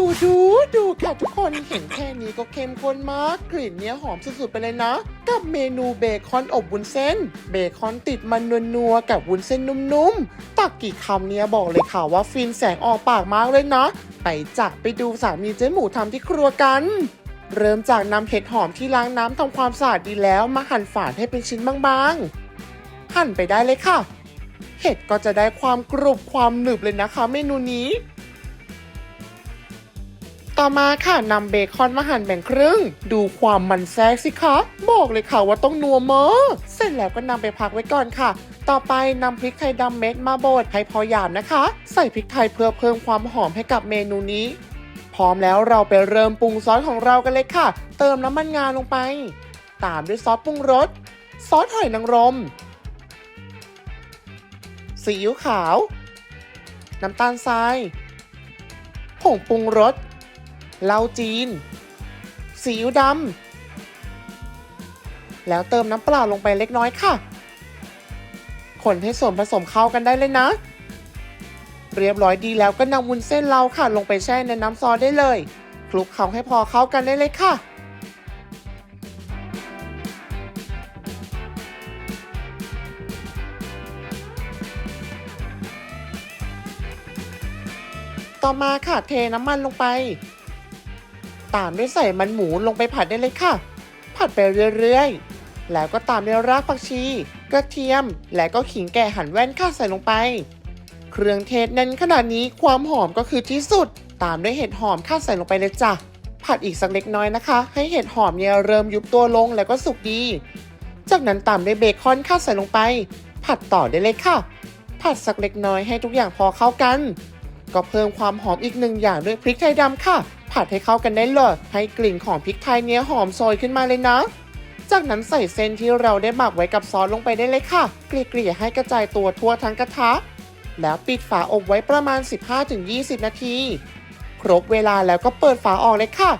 ดูดูดูค่ะทุกคนเห็นแค่นี้ก็เข้มข้นมาก กลิ่นเนี้ยหอมสุดๆไปเลยนะ กับเมนูเบคอนอบวุ้นเส้น เบคอนติดมันนัวๆกับวุ้นเส้นนุ่มๆ ตักกี่คำเนี้ยบอกเลยค่ะว่าฟินแสงออกปากมากเลยนะ ไปจักไปดูสามีเจ๊หมูทำที่ครัวกันเริ่มจากนำเห็ดหอมที่ล้างน้ำทำความสะอาดดีแล้วมาหั่นฝานให้เป็นชิ้นบางๆ หั่นไปได้เลยค่ะ เห็ดก็จะได้ความกรุบความหนึบเลยนะคะ เมนูนี้ ต่อมาค่ะนำเบคอนมาหั่นแบ่งครึ่ง ดูความมันแทรกสิคะ บอกเลยค่ะว่าต้องนัวมากเสร็จแล้วก็นำไปพักไว้ก่อนค่ะ ต่อไปนำพริกไทยดำเม็ดมาบดให้พอหยาบนะคะ ใส่พริกไทยเพื่อเพิ่มความหอมให้กับเมนูนี้ พร้อมแล้วเราไปเริ่มปรุงซอสของเรากันเลยค่ะ เติมน้ำมันงาลงไป ตามด้วยซอสปรุงรส ซอสหอยนางรม ซีอิ๊วขาว น้ำตาลทราย ผงปรุงรส เหล้าจีน ซีอิ๊วดำ แล้วเติมน้ำเปล่าลงไปเล็กน้อยค่ะ คนให้ส่วนผสมเข้ากันได้เลยนะ เรียบร้อยดีแล้วก็นำวุ้นเส้นเราค่ะ ลงไปแช่ในน้ำซอสได้เลย คลุกเคล้าให้พอเข้ากันได้เลยค่ะต่อมาค่ะเทน้ำมันลงไป ตามด้วยใส่มันหมูลงไปผัดได้เลยค่ะ ผัดไปเรื่อยๆ แล้วก็ตามด้วยรากผักชี กระเทียม และก็ขิงแก่หั่นแว่นค่ะใส่ลงไป เครื่องเทศแน่นขนาดนี้ความหอมก็คือที่สุด ตามด้วยเห็ดหอมค่ะใส่ลงไปเลยจ้ะ ผัดอีกสักเล็กน้อยนะคะ ให้เห็ดหอมเนี่ยเริ่มยุบตัวลงแล้วก็สุกดี จากนั้นตามด้วยเบคอนค่ะใส่ลงไป ผัดต่อได้เลยค่ะ ผัดสักเล็กน้อยให้ทุกอย่างพอเข้ากัน ก็เพิ่มความหอมอีกหนึ่งอย่างด้วยพริกไทยดำค่ะ ผัดให้เข้ากันได้เลยให้กลิ่นของพริกไทยเนี้ยหอมโชยขึ้นมาเลยนะ จากนั้นใส่เส้นที่เราได้หมักไว้กับซอสลงไปได้เลยค่ะ เกลี่ยๆให้กระจายตัวทั่วทั้งกระทะ แล้วปิดฝาอบไว้ประมาณ 15-20 นาที ครบเวลาแล้วก็เปิดฝาออกเลยค่ะ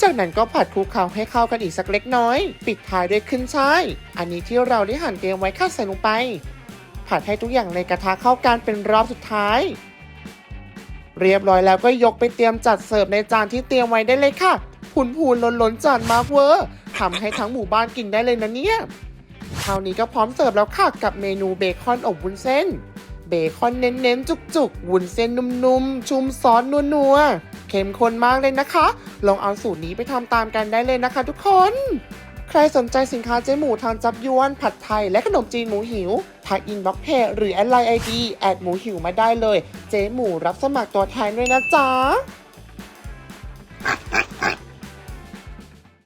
จากนั้นก็ผัดคลุกเคล้าให้เข้ากันอีกสักเล็กน้อย ปิดท้ายด้วยขึ้นช่าย อันนี้ที่เราได้หั่นเตรียมไว้ค่ะใส่ลงไป ผัดให้ทุกอย่างในกระทะเข้ากันเป็นรอบสุดท้าย เรียบร้อยแล้วก็ยกไปเตรียมจัดเสิร์ฟในจานที่เตรียมไว้ได้เลยค่ะผุนพูนล้นล้นๆจานมากเวอร์ทำให้ทั้งหมู่บ้านกินได้เลยนะเนี่ยคราวนี้ก็พร้อมเสิร์ฟแล้วค่ะกับเมนูเบคอนอบวุ้นเส้น เบคอนเน้นๆ จุกๆวุ้นเส้นนุ่มๆ ชุ่มซอสนัวๆเข้มข้นมากเลยนะคะ ลองเอาสูตรนี้ไปทำตามกันได้เลยนะคะทุกคน ใครสนใจสินค้าเจ๊หมูทางจับยวน ผัดไทยและขนมจีนหมูหิว ทักอินบ็อกเพจหรือแอดไลน์ไอดีแอดหมูหิวมาได้เลย เจ๊หมูรับสมัครตัวแทนด้วยนะจ๊ะ